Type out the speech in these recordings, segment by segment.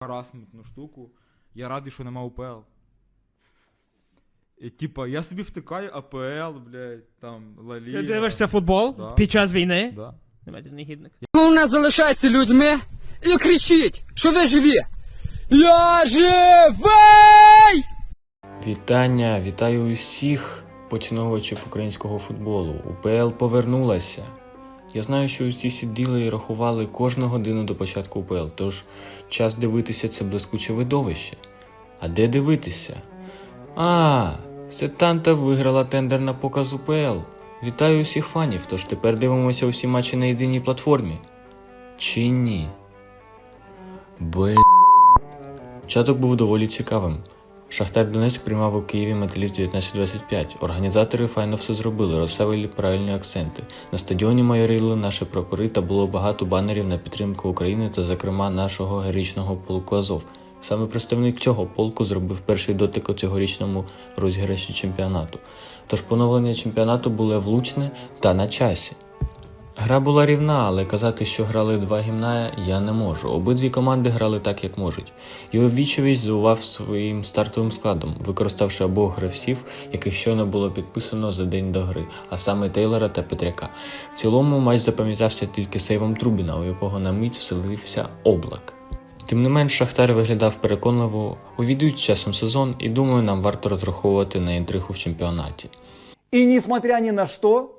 харасментну штуку. Я радий, що нема УПЛ. І, типа, я собі втикаю АПЛ, блядь, там, Ла Ліга. Ти дивишся футбол Да. під час війни? Да. Давайте негідник. У нас залишається людьми і кричить, що ви живі. Я живий! Вітання, вітаю усіх поціновувачів українського футболу. УПЛ повернулася. Я знаю, що усі сиділи і рахували кожну годину до початку УПЛ, тож час дивитися це блискуче видовище. А де дивитися? А, Сетанта виграла тендер на показ УПЛ. Вітаю усіх фанів, тож тепер дивимося усі матчі на єдиній платформі. Чи ні? Бл... Початок був доволі цікавим. Шахтар Донецьк приймав у Києві металіст 1925. Організатори файно все зробили, розставили правильні акценти. На стадіоні майорили наші прапори та було багато банерів на підтримку України та, зокрема, нашого героїчного полку Азов. Саме представник цього полку зробив перший дотик у цьогорічному розіграші чемпіонату. Тож поновлення чемпіонату було влучне та на часі. Гра була рівна, але казати, що грали два гімна, я не можу. Обидві команди грали так, як можуть. Його Вічович здивував своїм стартовим складом, використавши обох гравців, яких щойно було підписано за день до гри, а саме Тейлора та Петряка. В цілому матч запам'ятався тільки сейвом Трубіна, у якого на мить вселився облак. Тим не менш, Шахтар виглядав переконливо, увійдуть часом сезон, і думаю, нам варто розраховувати на інтригу в чемпіонаті. И несмотря ни на что,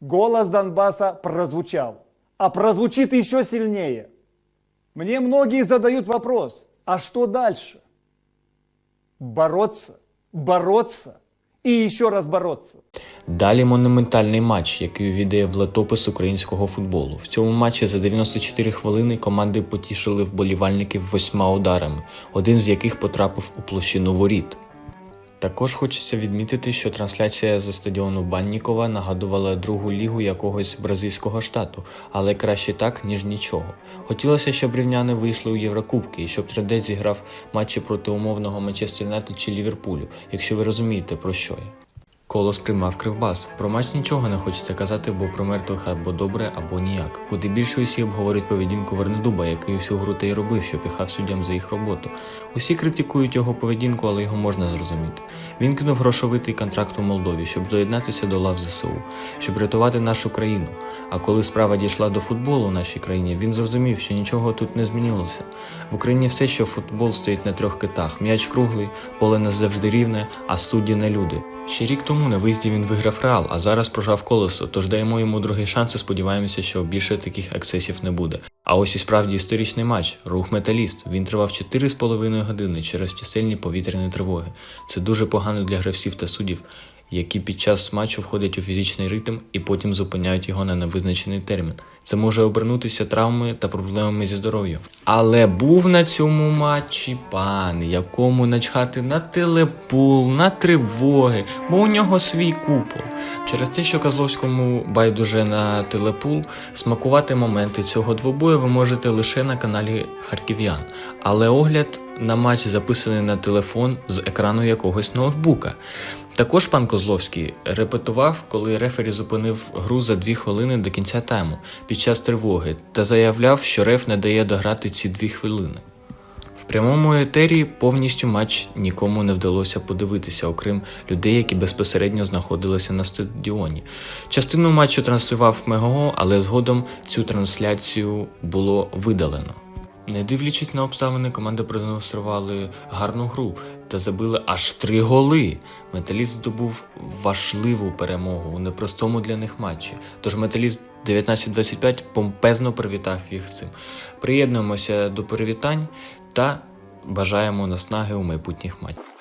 голос Донбасса прозвучал. А прозвучит еще сильнее. Мне многие задают вопрос, а что дальше? Бороться, бороться и еще раз бороться. Далі монументальний матч, який увійде в летопис українського футболу. В цьому матчі за 94 хвилини команди потішили вболівальників восьма ударами, один з яких потрапив у площину воріт. Також хочеться відмітити, що трансляція за стадіону Баннікова нагадувала другу лігу якогось бразильського штату, але краще так, ніж нічого. Хотілося, щоб рівняни вийшли у Єврокубки і щоб Тредець зіграв матчі проти умовного Манчестер Юнайтед чи Ліверпулю, якщо ви розумієте про що я. Колос приймав кривбас. Про матч нічого не хочеться казати, бо про мертвих або добре, або ніяк. Куди більше усі обговорюють поведінку Вернедуба, який усю гру те й робив, що піхав суддям за їх роботу. Усі критикують його поведінку, але його можна зрозуміти. Він кинув грошовитий контракт у Молдові, щоб доєднатися до лав ЗСУ, щоб рятувати нашу країну. А коли справа дійшла до футболу у нашій країні, він зрозумів, що нічого тут не змінилося. В Україні все, що футбол стоїть на трьох китах: м'яч круглий, поле не завжди рівне, а судді не люди. Ще рік тому на виїзді він виграв Реал, а зараз прожав колесо, тож даємо йому другий шанс і сподіваємося, що більше таких ексцесів не буде. А ось і справді історичний матч рух металіст. Він тривав 4,5 години через чисельні повітряні тривоги. Це дуже погано для гравців та суддів, які під час матчу входять у фізичний ритм і потім зупиняють його на невизначений термін. Це може обернутися травмами та проблемами зі здоров'ям. Але був на цьому матчі пан, якому начхати на телепул, на тривоги, бо у нього свій купол. Через те, що Козловському байдуже на телепул, смакувати моменти цього двобою ви можете лише на каналі Харків'ян. Але огляд на матч записаний на телефон з екрану якогось ноутбука. Також пан Козловський репетував, коли рефері зупинив гру за дві хвилини до кінця тайму під час тривоги та заявляв, що реф не дає дограти ці дві хвилини. В прямому етері повністю матч нікому не вдалося подивитися, окрім людей, які безпосередньо знаходилися на стадіоні. Частину матчу транслював Мегаго, але згодом цю трансляцію було видалено. Не дивлячись на обставини, команди продемонстрували гарну гру та забили аж три голи. Металіст здобув важливу перемогу у непростому для них матчі. Тож металіст 19-25 помпезно привітав їх цим. Приєднуємося до привітань та бажаємо наснаги у майбутніх матчах.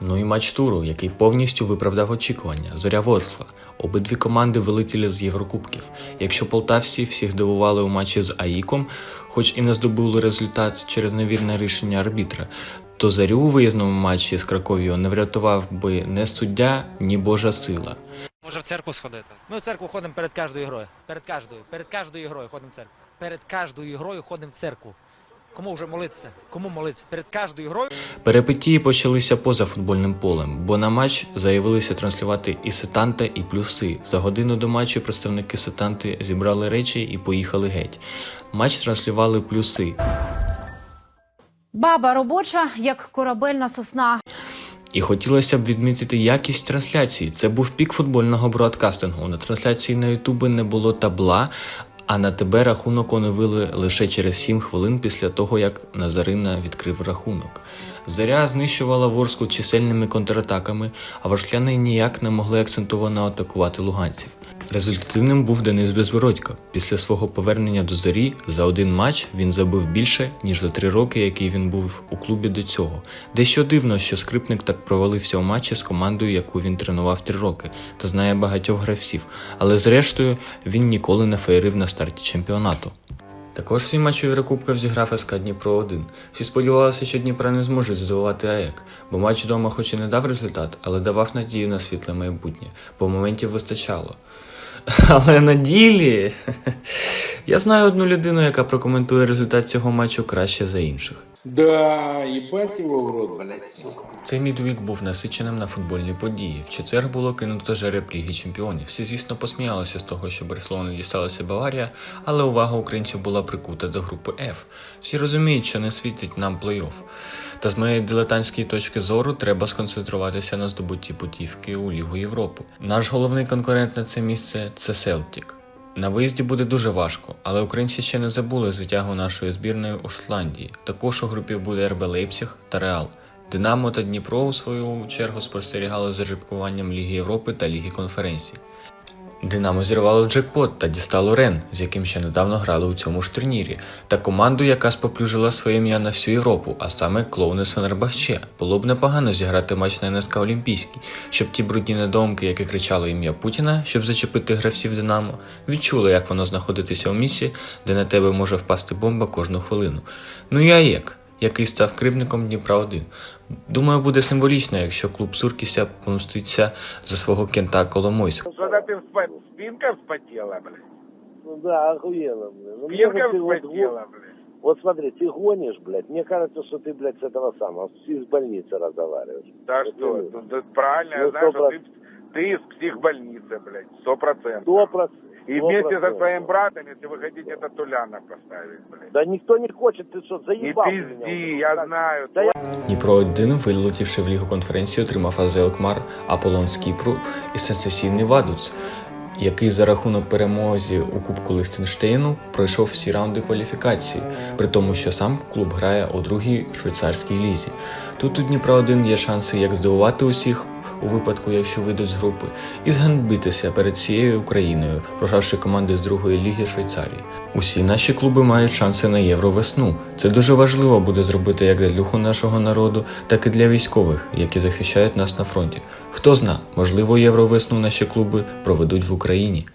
Ну і матч туру, який повністю виправдав очікування. Зоря Ворскла. Обидві команди вилетіли з Єврокубків. Якщо полтавці всіх дивували у матчі з Аїком, хоч і не здобули результат через невірне рішення арбітра, то зарю у виїзному матчі з Краков'ю не врятував би не суддя, ні Божа сила. Може в церкву сходити? Ми в церкву ходимо перед кожною грою. Перед кожною, перед кожною грою ходимо в церкву. Перед кожною грою ходимо в церкву. Кому вже молитися? Кому молитися? Перед кожною грою Перипетії почалися поза футбольним полем, бо на матч заявилися транслювати і сетанта, і плюси. За годину до матчу представники сетанти зібрали речі і поїхали геть. Матч транслювали плюси. Баба робоча, як корабельна сосна. І хотілося б відмітити якість трансляції. Це був пік футбольного бродкастингу. На трансляції на Ютубі не було табла, а на тебе рахунок оновили лише через 7 хвилин після того, як Назарина відкрив рахунок. Заря знищувала Ворску чисельними контратаками, а варшляни ніяк не могли акцентовано атакувати луганців. Результативним був Денис Безбородько. Після свого повернення до зорі за один матч він забив більше, ніж за три роки, які він був у клубі до цього. Дещо дивно, що скрипник так провалився у матчі з командою, яку він тренував три роки, та знає багатьох гравців. Але зрештою він ніколи не феєрив на старті чемпіонату. Також всі матчі Єврокубка зіграв СК Дніпро 1. Всі сподівалися, що Дніпра не зможуть здивувати АЕК, бо матч вдома хоч і не дав результат, але давав надію на світле майбутнє, бо моментів вистачало. Але на ділі я знаю одну людину, яка прокоментує результат цього матчу краще за інших. Да, ебать его в рот, блядь. Цей мідвік був насиченим на футбольні події. В четвер було кинуто жереб Ліги Чемпіонів. Всі, звісно, посміялися з того, що Барселоні дісталася Баварія, але увага українців була прикута до групи F. Всі розуміють, що не світить нам плей-офф. Та з моєї дилетантської точки зору треба сконцентруватися на здобутті путівки у Лігу Європи. Наш головний конкурент на це місце це Селтік. На виїзді буде дуже важко, але українці ще не забули звитягу нашої збірної у Шотландії. Також у групі буде РБ Лейпціг та Реал. Динамо та Дніпро у свою чергу спостерігали за жеребкуванням Ліги Європи та Ліги конференцій. Динамо зірвало джекпот та дістало Рен, з яким ще недавно грали у цьому ж турнірі, та команду, яка споплюжила своє ім'я на всю Європу, а саме клоуни Фенербахче. Було б непогано зіграти матч на НСК Олімпійський, щоб ті брудні недоумки, які кричали ім'я Путіна, щоб зачепити гравців Динамо, відчули, як воно знаходитися у місці, де на тебе може впасти бомба кожну хвилину. Ну і АЄК який став кривником Дніпра 1. Думаю, буде символічно, якщо клуб Суркіся помститься за свого кента Коломойського. Когда ты вспа- спинка вспотела, блядь. Ну да, охуенно, блин. Ну, мне Спинка вот ты вот, вспотела, блядь. вот смотри, ты гонишь, блядь. Мне кажется, что ты, блядь, с этого самого, из больницы разговариваешь. Да Вот что, именно. тут- тут правильно, я Ну, знаю, сто что ты, ты из психбольницы, блядь, сто процентов. Сто процентов. И вместе со своим братом, если вы хотите, это Туляна поставить, блядь. Да никто не хочет, ты что, Не заебал ты меня пизди, уже. я Так, знаю. Да я Дніпро 1 вилетівши в лігу конференції, отримав Азел Кмар, Аполлон з Кіпру і сенсаційний Вадуц, який за рахунок перемозі у Кубку Лихтенштейну пройшов всі раунди кваліфікації, при тому, що сам клуб грає у другій швейцарській лізі. Тут у Дніпра 1 є шанси як здивувати усіх у випадку, якщо вийдуть з групи, і зганьбитися перед всією Україною, програвши команди з другої ліги Швейцарії. Усі наші клуби мають шанси на євровесну. Це дуже важливо буде зробити як для духу нашого народу, так і для військових, які захищають нас на фронті. Хто зна, можливо, євровесну наші клуби проведуть в Україні.